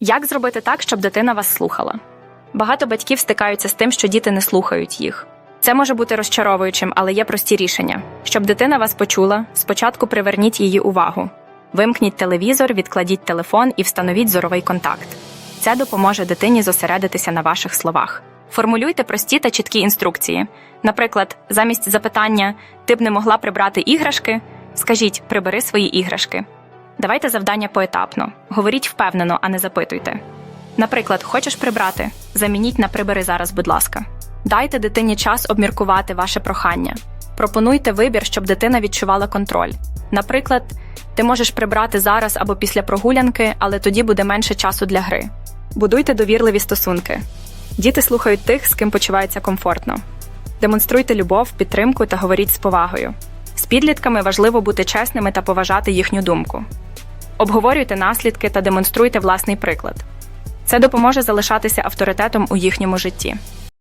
Як зробити так, щоб дитина вас слухала? Багато батьків стикаються з тим, що діти не слухають їх. Це може бути розчаровуючим, але є прості рішення. Щоб дитина вас почула, спочатку приверніть її увагу. Вимкніть телевізор, відкладіть телефон і встановіть зоровий контакт. Це допоможе дитині зосередитися на ваших словах. Формулюйте прості та чіткі інструкції. Наприклад, замість запитання Ти б не могла прибрати іграшки? Скажіть прибери свої іграшки. Давайте завдання поетапно. Говоріть впевнено, а не запитуйте. Наприклад, хочеш прибрати? Замініть на прибери зараз, будь ласка. Дайте дитині час обміркувати ваше прохання. Пропонуйте вибір, щоб дитина відчувала контроль. Наприклад, ти можеш прибрати зараз або після прогулянки, але тоді буде менше часу для гри. Будуйте довірливі стосунки. Діти слухають тих, з ким почуваються комфортно. Демонструйте любов, підтримку та говоріть з повагою. З підлітками важливо бути чесними та поважати їхню думку. Обговорюйте наслідки та демонструйте власний приклад. Це допоможе залишатися авторитетом у їхньому житті.